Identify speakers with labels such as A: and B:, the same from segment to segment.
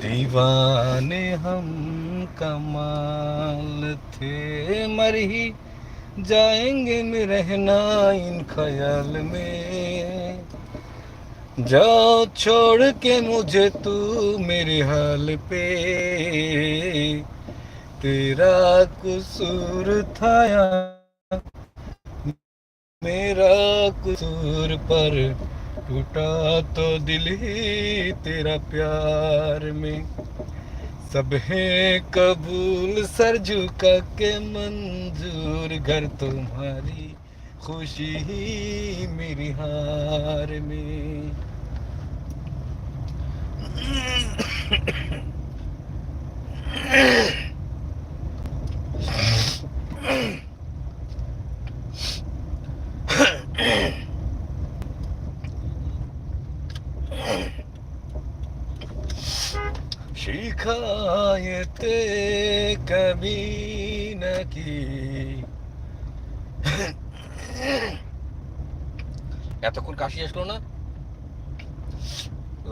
A: दीवाने हम कमाल थे मर ही जाएँगे में रहना इन ख्याल में। जाओ छोड़ के मुझे तू मेरे हाल पे। तेरा कसूर था या मेरा कसूर पर टूटा तो दिल ही तेरा प्यार में सब है कबूल सर झुका के मंजूर घर तुम्हारी खुशी ही मेरी हार में করতে কবি নাকি এতক্ষণ কাশি আসলো না?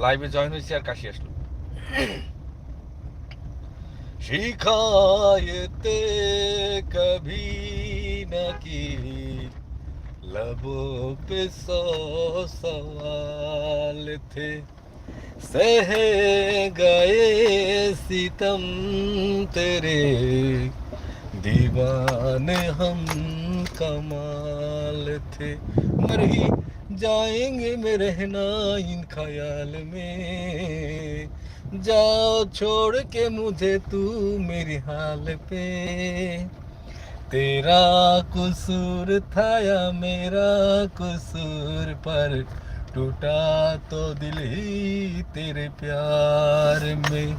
A: লাইভে জয়েন হয়েছে আর কাশি আসলো। শিখায়তে কবি নাকি লবো পে সো সওয়াল থে सह गए सितम तेरे। दीवान हम कमाल थे। मर ही जाएँगे में रहना इन ख्याल में। जाओ छोड़ के मुझे तू मेरी हाल पे। तेरा कसूर था या मेरा कसूर पर। टूटा तो दिल ही तेरे प्यार में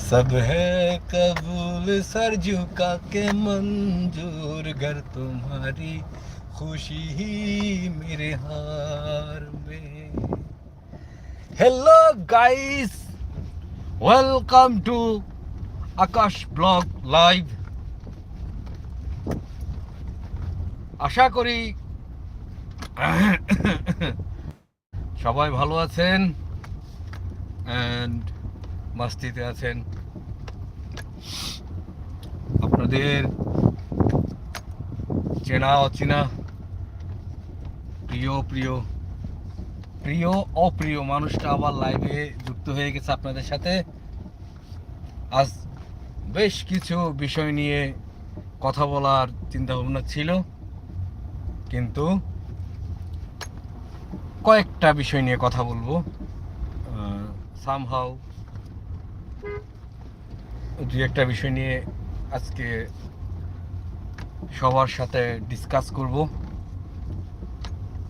A: सब है कबूल सर झुका के मंजूर घर तुम्हारी खुशी ही मेरे हार में hello guys welcome to Aakash blog live আশা করি সবাই ভালো আছেন? অ্যান্ড মাস্তিতে আছেন। আপনাদের চেনা, অচেনা, প্রিয় প্রিয় প্রিয়, অপ্রিয় মানুষটা আবার লাইভে যুক্ত হয়ে গেছে আপনাদের সাথে। আজ বেশ কিছু বিষয় নিয়ে কথা বলার চিন্তা ভাবনা ছিল, কিন্তু কয়েকটা বিষয় নিয়ে কথা বলব। সামহাও দু একটা বিষয় নিয়ে আজকে সবার সাথে ডিসকাস করব।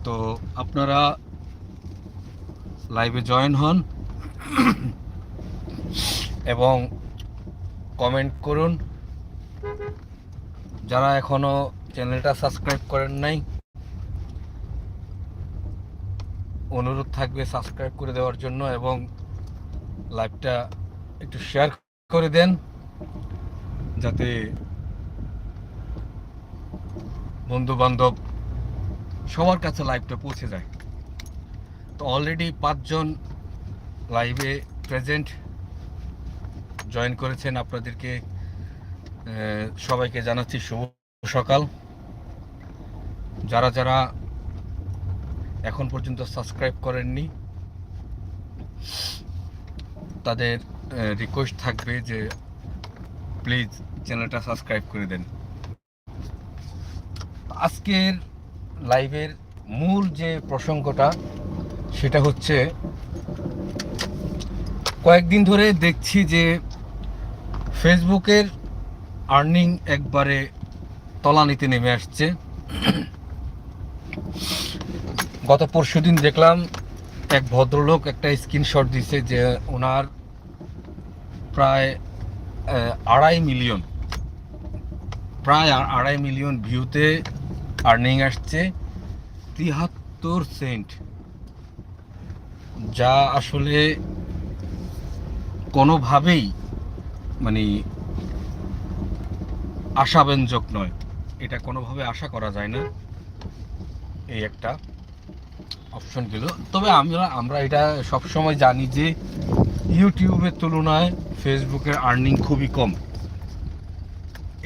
A: তো আপনারা লাইভে জয়েন হন এবং কমেন্ট করুন। যারা এখনও চ্যানেলটা সাবস্ক্রাইব করেন নাই অনুরোধ থাকবে সাবস্ক্রাইব করে দেওয়ার জন্য এবং লাইভটা একটু শেয়ার করে দেন, যাতে বন্ধু বান্ধব সবার কাছে লাইভটা পৌঁছে যায়। তো অলরেডি পাঁচজন লাইভে প্রেজেন্ট জয়েন করেছেন আপনাদেরকে সবাইকে জানাচ্ছি শুভ সকাল। যারা যারা এখন পর্যন্ত সাবস্ক্রাইব করেননি। তাদের রিকোয়েস্ট থাকবে যে প্লিজ চ্যানেলটা সাবস্ক্রাইব করে দেন। আজকের লাইভের মূল যে প্রসঙ্গটা, সেটা হচ্ছে কয়েকদিন ধরে দেখছি যে ফেসবুকের আর্নিং একবারে তলানিতে নেমে আসছে। গত পরশু দিন দেখলাম এক ভদ্রলোক একটা স্ক্রিনশট দিছে যে ওনার প্রায় আড়াই মিলিয়ন প্রায় আড়াই মিলিয়ন ভিউতে আর্নিং আসছে তিয়াত্তর সেন্ট যা আসলে কোনোভাবেই মানে আশাব্যঞ্জক নয়। এটা কোনোভাবে আশা করা যায় না, এই একটা। অপশনগুলো তবে আমরা আমরা এটা সবসময় জানি যে ইউটিউবের তুলনায় ফেসবুকের আর্নিং খুবই কম।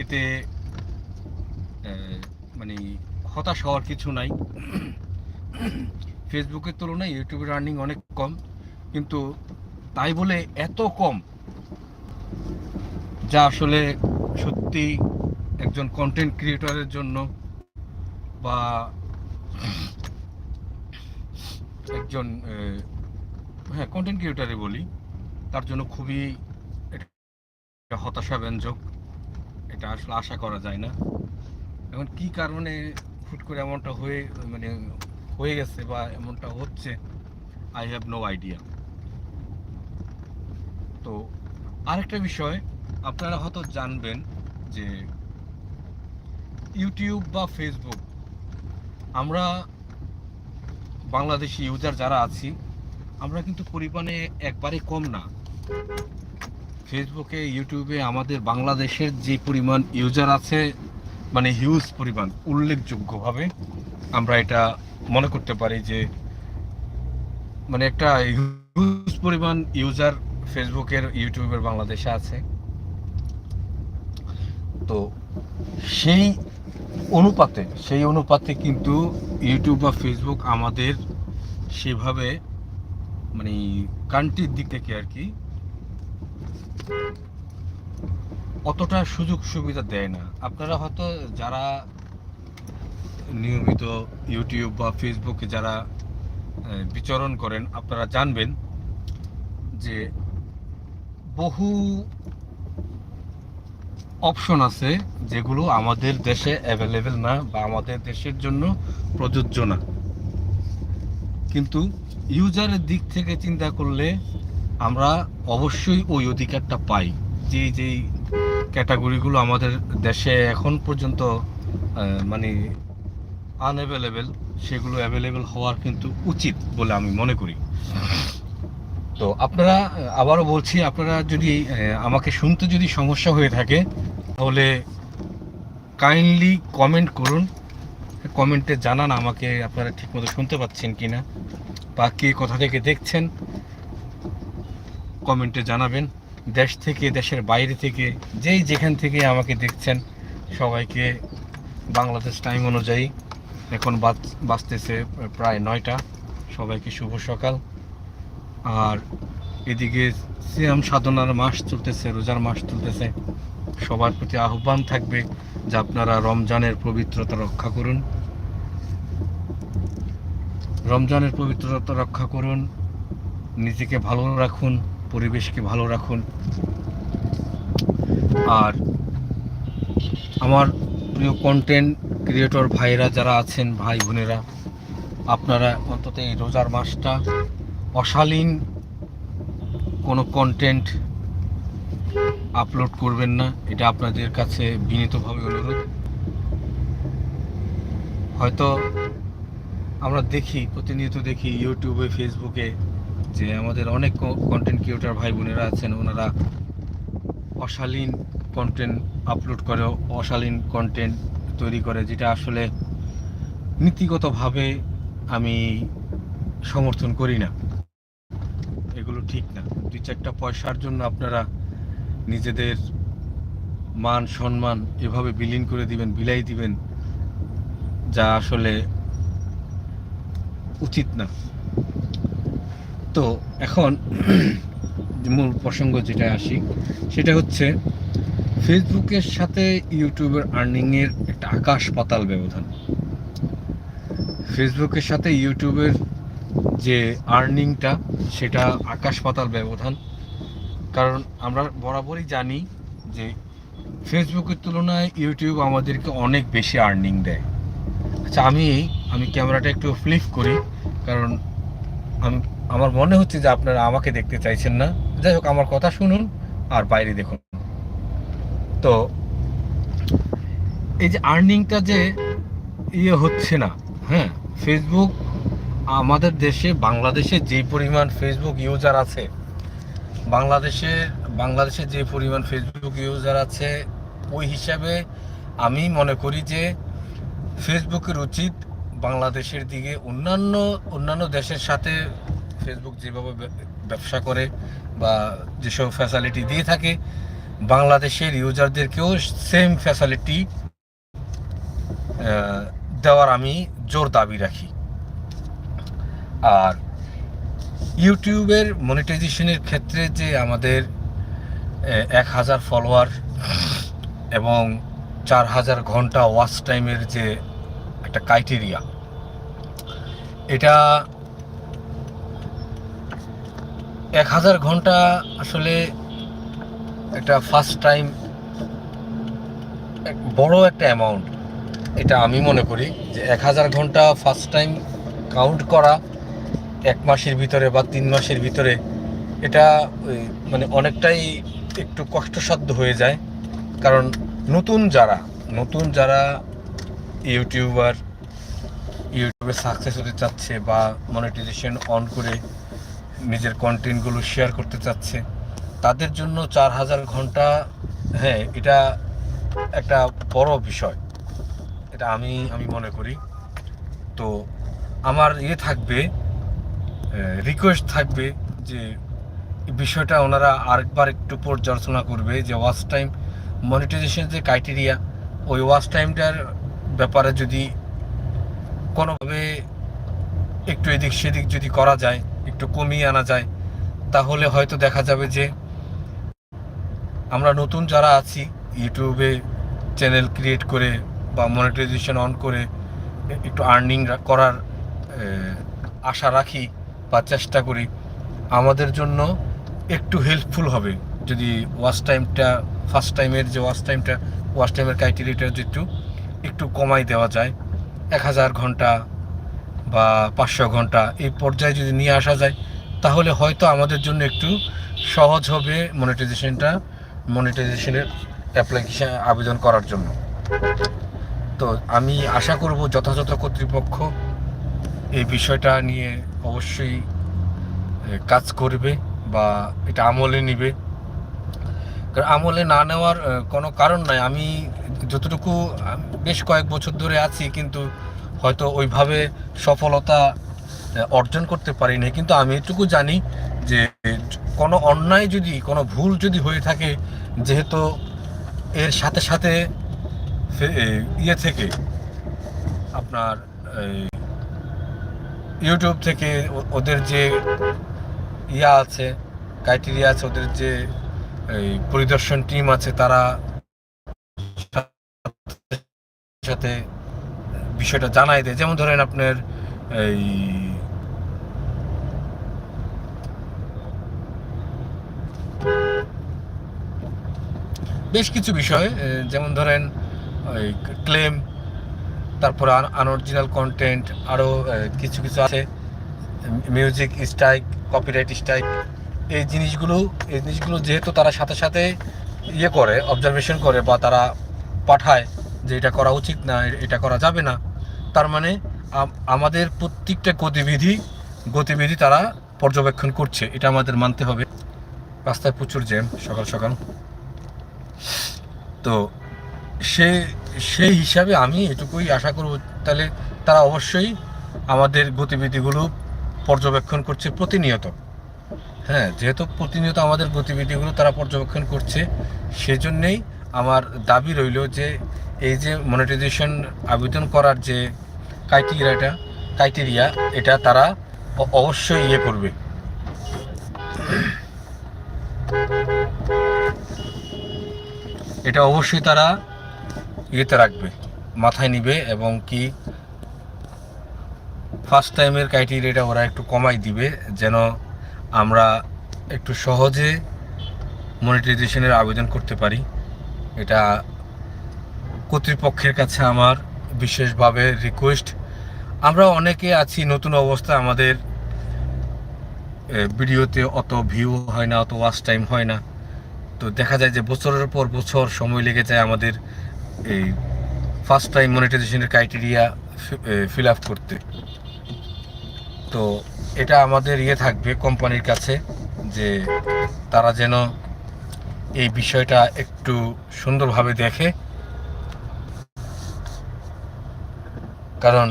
A: এতে মানে হতাশ হওয়ার কিছু নাই। ফেসবুকের তুলনায় ইউটিউবের আর্নিং অনেক কম। কিন্তু তাই বলে এত কম, যা আসলে সত্যি একজন কন্টেন্ট ক্রিয়েটরের জন্য বা একজন হ্যাঁ কন্টেন্ট ক্রিয়েটারে বলি, তার জন্য খুবই এটা হতাশাব্যঞ্জক। এটা আসলে আশা করা যায় না। এখন কি কারণে হুট করে এমনটা হয়ে মানে হয়ে গেছে বা এমনটা হচ্ছে আই হ্যাভ নো আইডিয়া তো আরেকটা বিষয়, আপনারা হয়তো জানবেন যে ইউটিউব বা ফেসবুক আমরা বাংলাদেশি ইউজার যারা আছি, আমরা কিন্তু পরিমাণে একবারে কম না। ফেসবুকে ইউটিউবে আমাদের বাংলাদেশের যে পরিমাণ ইউজার আছে মানে হিউজ পরিমাণ, উল্লেখযোগ্যভাবে আমরা এটা মনে করতে পারি যে মানে একটা হিউজ পরিমাণ ইউজার ফেসবুকের ইউটিউবের বাংলাদেশে আছে। তো সেই অনুপাতে, সেই অনুপাতে কিন্তু ইউটিউব বা ফেসবুক আমাদের সেভাবে মানে কান্ট্রির দিক থেকে আর কি অতটা সুযোগ সুবিধা দেয় না। আপনারা হয়তো যারা নিয়মিত ইউটিউব বা ফেসবুকে যারা বিচরণ করেন, আপনারা জানবেন যে বহু অপশন আছে যেগুলো আমাদের দেশে অ্যাভেলেবেল না বা আমাদের দেশের জন্য প্রযোজ্য না। কিন্তু ইউজারের দিক থেকে চিন্তা করলে আমরা অবশ্যই ওই অধিকারটা পাই যে যেই ক্যাটাগরিগুলো আমাদের দেশে এখন পর্যন্ত মানে আনঅ্যাভেলেবেল সেগুলো অ্যাভেলেবেল হওয়ার কিন্তু উচিত বলে আমি মনে করি। তো আপনারা, আবারও বলছি, আপনারা যদি আমাকে শুনতে যদি সমস্যা হয়ে থাকে, তাহলে কাইন্ডলি কমেন্ট করুন। কমেন্টে জানান আমাকে আপনারা ঠিকমতো শুনতে পাচ্ছেন কি না বা কে কোথা থেকে দেখছেন। কমেন্টে জানাবেন। দেশ থেকে, দেশের বাইরে থেকে, যেই যেখান থেকে আমাকে দেখছেন, সবাইকে বাংলাদেশ টাইম অনুযায়ী, এখন বাজতেছে প্রায় নয়টা। সবাইকে শুভ সকাল। আর এদিকে সিয়াম সাধনার মাস চলতেছে, রোজার মাস চলতেছে। সবার প্রতি আহ্বান থাকবে যে আপনারা রমজানের পবিত্রতা রক্ষা করুন। রমজানের পবিত্রতা রক্ষা করুন, নিজেকে ভালো রাখুন, পরিবেশকে ভালো রাখুন। আর আমার প্রিয় কন্টেন্ট ক্রিয়েটর ভাইরা যারা আছেন, ভাই বোনেরা, আপনারা অন্তত এই রোজার মাসটা অশালীন কোনো কন্টেন্ট আপলোড করবেন না। এটা আপনাদের কাছে বিনীতভাবে অনুরোধ। হয়তো আমরা দেখি, প্রতিনিয়ত দেখি ইউটিউবে ফেসবুকে যে আমাদের অনেক কন্টেন্ট ক্রিয়েটার ভাই বোনেরা আছেন। ওনারা অশালীন কন্টেন্ট আপলোড করে, অশালীন কন্টেন্ট তৈরি করে, যেটা আসলে নীতিগতভাবে আমি সমর্থন করি না। ঠিক না। দুই চারটা পয়সার জন্য আপনারা নিজেদের মান, সম্মান এভাবে বিলীন করে দিবেন, বিলাই দিবেন, যা আসলে উচিত না। তো এখন মূল প্রসঙ্গ যেটা আসি, সেটা হচ্ছে ফেসবুকের সাথে ইউটিউবের আর্নিংয়ের একটা আকাশ পাতাল ব্যবধান। ফেসবুকের সাথে ইউটিউবের যে আর্নিংটা সেটা আকাশ পাতাল ব্যবধান। কারণ আমরা বরাবরই জানি যে ফেসবুকের তুলনায় ইউটিউব আমাদেরকে অনেক বেশি আর্নিং দেয়। আচ্ছা আমি আমি ক্যামেরাটা একটু ফ্লিপ করি, কারণ আমি, আমার মনে হচ্ছে যে আপনারা আমাকে দেখতে চাইছেন না। যাই হোক, আমার কথা শুনুন আর বাইরে দেখুন। তো, এই যে আর্নিংটা যে ইয়ে হচ্ছে না হ্যাঁ ফেসবুক আমাদের দেশে, বাংলাদেশে যে পরিমাণ ফেসবুক ইউজার আছে, বাংলাদেশে বাংলাদেশে যে পরিমাণ ফেসবুক ইউজার আছে, ওই হিসাবে আমি মনে করি যে ফেসবুকের উচিত বাংলাদেশের দিকে অন্যান্য অন্যান্য দেশের সাথে ফেসবুক যেভাবে ব্যবসা করে বা যেসব ফ্যাসিলিটি দিয়ে থাকে, বাংলাদেশের ইউজারদেরকেও সেম ফ্যাসিলিটি দেওয়ার আমি জোর দাবি রাখি। আর ইউটিউবের মনিটাইজেশনের ক্ষেত্রে যে আমাদের এক হাজার ফলোয়ার এবং চার হাজার ঘণ্টা ওয়াচ টাইমের যে একটা ক্রাইটেরিয়া এটা এক হাজার ঘণ্টা আসলে একটা ফার্স্ট টাইম বড় একটা অ্যামাউন্ট এটা আমি মনে করি যে এক হাজার ঘণ্টা ফার্স্ট টাইম কাউন্ট করা এক মাসের ভিতরে বা তিন মাসের ভিতরে এটা মানে অনেকটাই একটু কষ্টসাধ্য হয়ে যায়। কারণ নতুন যারা নতুন যারা ইউটিউবার, ইউটিউবে সাকসেস হতে চাচ্ছে বা মনিটাইজেশন অন করে নিজের কন্টেন্টগুলো শেয়ার করতে চাচ্ছে, তাদের জন্য চার হাজার ঘণ্টা হ্যাঁ এটা একটা বড় বিষয়। এটা আমি আমি মনে করি। তো আমার ইয়ে থাকবে রিকোয়েস্ট থাকবে যে বিষয়টা ওনারা আরেকবার একটু পর্যালোচনা করবে যে ওয়াচ টাইম মনিটাইজেশন যে ক্রাইটেরিয়া ওই ওয়াচ টাইমটার ব্যাপারে যদি কোনোভাবে একটু এদিক সেদিক যদি করা যায়, একটু কমিয়ে আনা যায়, তাহলে হয়তো দেখা যাবে যে আমরা নতুন যারা আছি ইউটিউবে চ্যানেল ক্রিয়েট করে বা মনিটাইজেশন অন করে একটু আর্নিং করার আশা রাখি। বা চেষ্টা করি, আমাদের জন্য একটু হেল্পফুল হবে। যদি ওয়াচ টাইমটা ফার্স্ট টাইমের যে ওয়াচ টাইমটা ওয়াচ টাইমের ক্রাইটেরিয়াটা যদি একটু একটু কমাই দেওয়া যায়, এক হাজার ঘণ্টা বা পাঁচশো ঘণ্টা এই পর্যায়ে যদি নিয়ে আসা যায়, তাহলে হয়তো আমাদের জন্য একটু সহজ হবে মনিটাইজেশনটা মনিটাইজেশনের অ্যাপ্লিকেশন আবেদন করার জন্য। তো আমি আশা করব যথাযথ কর্তৃপক্ষ এই বিষয়টা নিয়ে অবশ্যই কাজ করবে বা এটা আমলে নিবে। কারণ আমলে না নেওয়ার কোনো কারণ নাই। আমি যতটুকু বেশ কয়েক বছর ধরে আছি কিন্তু হয়তো ওইভাবে সফলতা অর্জন করতে পারিনি কিন্তু আমি এটুকু জানি যে কোনো অন্যায় যদি কোনো ভুল যদি হয়ে থাকে যেহেতু এর সাথে সাথে ইয়ে থেকে আপনার এই, ইউটিউব থেকে ওদের যে ইয়া আছে ক্রাইটেরিয়া আছে, ওদের যে এই পরিদর্শন টিম আছে, তারা সাথে বিষয়টা জানাই দেয়। যেমন ধরেন আপনার এই বেশ কিছু বিষয় যেমন ধরেন ওই ক্লেম তারপরে আনঅরিজিনাল কন্টেন্ট আরও কিছু কিছু আছে মিউজিক স্ট্রাইক কপিরাইট স্ট্রাইক এই জিনিসগুলো এই জিনিসগুলো যেহেতু তারা সাথে সাথে ইয়ে করে অবজারভেশন করে বা তারা পাঠায় যে এটা করা উচিত না এটা করা যাবে না, তার মানে আমাদের প্রত্যেকটা গতিবিধি গতিবিধি তারা পর্যবেক্ষণ করছে, এটা আমাদের মানতে হবে। রাস্তায় প্রচুর জ্যাম, সকাল সকাল। তো সে সেই হিসাবে আমি এটুকুই আশা করব, তাহলে তারা অবশ্যই আমাদের গতিবিধিগুলো পর্যবেক্ষণ করছে প্রতিনিয়ত। হ্যাঁ যেহেতু প্রতিনিয়ত আমাদের গতিবিধিগুলো তারা পর্যবেক্ষণ করছে, সেজন্যেই আমার দাবি রইল যে এই যে মনিটাইজেশন আবেদন করার যে ক্রাইটেরিয়াটা ক্রাইটেরিয়া এটা তারা অবশ্যই ইয়ে করবে। এটা অবশ্যই তারা ইয়েতে রাখবে, মাথায় নিবে এবং কি ফার্স্ট টাইমের ক্রাইটেরিয়াটা ওরা একটু কমাই দিবে, যেন আমরা একটু সহজে মনিটাইজেশনের আবেদন করতে পারি। এটা কর্তৃপক্ষের কাছে আমার বিশেষভাবে রিকোয়েস্ট আমরা অনেকে আছি, নতুন অবস্থায় আমাদের ভিডিওতে অত ভিউ হয় না, অত ওয়াচ টাইম হয় না। তো দেখা যায় যে বছরের পর বছর সময় লেগে যায় আমাদের এই ফার্স্ট টাইম মনিটাইজেশনের ক্রাইটেরিয়া ফিল আপ করতে। তো এটা আমাদের ইয়ে থাকবে কোম্পানির কাছে যে তারা যেন এই বিষয়টা একটু সুন্দরভাবে দেখে। কারণ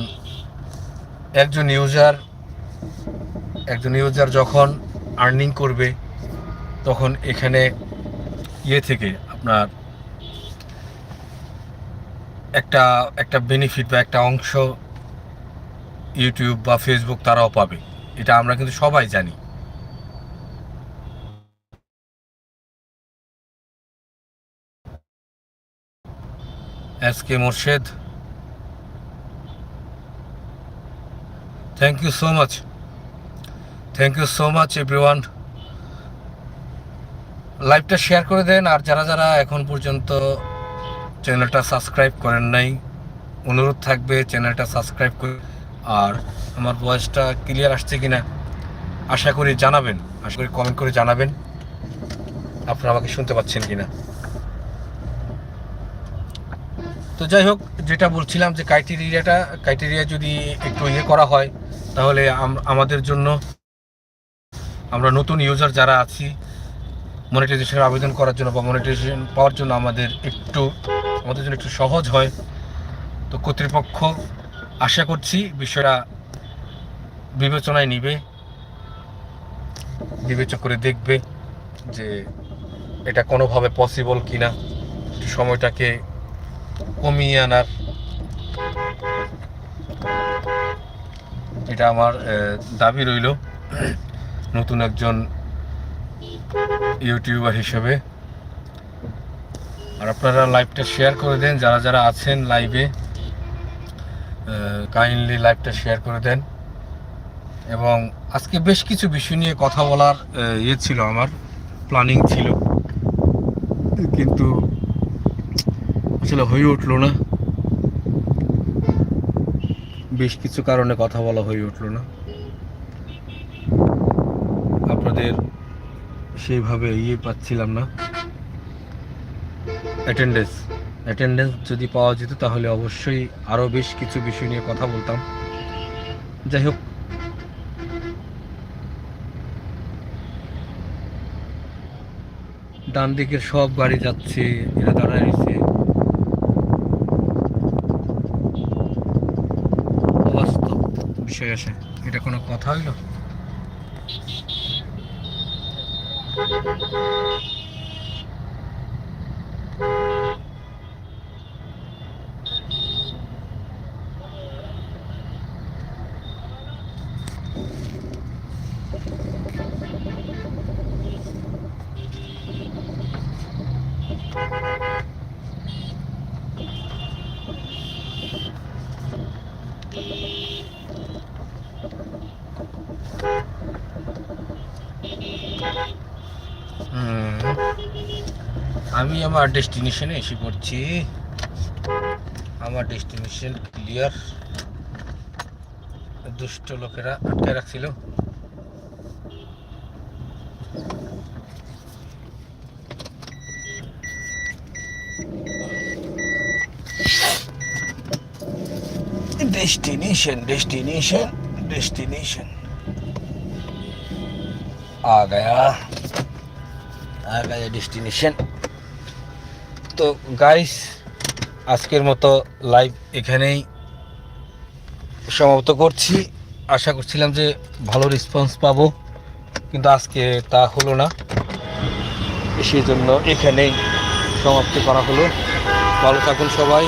A: একজন ইউজার একজন ইউজার যখন আর্নিং করবে, তখন এখানে ইয়ে থেকে আপনার একটা একটা বেনিফিট বা একটা অংশ ইউটিউব বা ফেসবুক তারাও পাবে। এটা আমরা কিন্তু সবাই জানি। S K Morshed thank you so much thank you so much everyone লাইভটা শেয়ার করে দেন, আর যারা যারা এখন পর্যন্ত চ্যানেলটা সাবস্ক্রাইব করেন নাই, অনুরোধ থাকবে চ্যানেলটা সাবস্ক্রাইব করে, আর আমার ভয়েসটা ক্লিয়ার আসছে কিনা, আশা করি জানাবেন, আশা করি কমেন্ট করে জানাবেন, আপনারা আমাকে শুনতে পাচ্ছেন কিনা। তো যাই হোক, যেটা বলছিলাম যে ক্রাইটেরিয়াটা ক্রাইটেরিয়া যদি একটু ইয়ে করা হয়, তাহলে আমাদের জন্য আমরা নতুন ইউজার যারা আছি মনিটাইজেশনের আবেদন করার জন্য বা মনিটাইজেশন পাওয়ার জন্য আমাদের একটু আমাদের জন্য একটু সহজ হয়। তো কর্তৃপক্ষ আশা করছি বিষয়টা বিবেচনায় নিবে বিবেচনা করে দেখবে যে এটা কোনোভাবে পসিবল কিনা, একটু সময়টাকে কমিয়ে আনার। এটা আমার দাবি রইল। নতুন একজন ইউটিউবার হিসেবে। আর আপনারা লাইভটা শেয়ার করে দেন, যারা যারা আছেন লাইভে কাইন্ডলি লাইভটা শেয়ার করে দেন। এবং আজকে বেশ কিছু বিষয় নিয়ে কথা বলার ইয়ে ছিল আমার প্ল্যানিং ছিল। কিন্তু আসলে হয়ে উঠল না। বেশ কিছু কারণে কথা বলা হয়ে উঠল না। আপনাদের সেইভাবে ইয়ে পাচ্ছিলাম না। অ্যাটেন্ডেন্স অ্যাটেন্ডেন্স যদি পাওয়া যেত তাহলে অবশ্যই আরও বেশ কিছু বিষয় নিয়ে কথা বলতাম। যাই হোক। ডান দিকের সব গাড়ি যাচ্ছে, এরা দাঁড়ায় রয়েছে। অবাস্তব বিষয় আসে এটা কোনো কথা হইল হুম। আমি আমার ডেস্টিনেশনে এসে পড়ছি আমার ডেস্টিনেশন ক্লিয়ার দুষ্ট লোকেরা আটকে রাখছিল डेस्टिनेशन डेस्टिनेशन डेस्टिनेशन आ गया आ गया डेस्टिनेशन তো গাইস আজকের মতো লাইভ এখানেই সমাপ্ত করছি। আশা করছিলাম যে ভালো রেসপন্স পাবো, কিন্তু আজকে তা হলো না। সেই জন্য এখানেই সমাপ্তি করা হলো। ভালো থাকুন সবাই।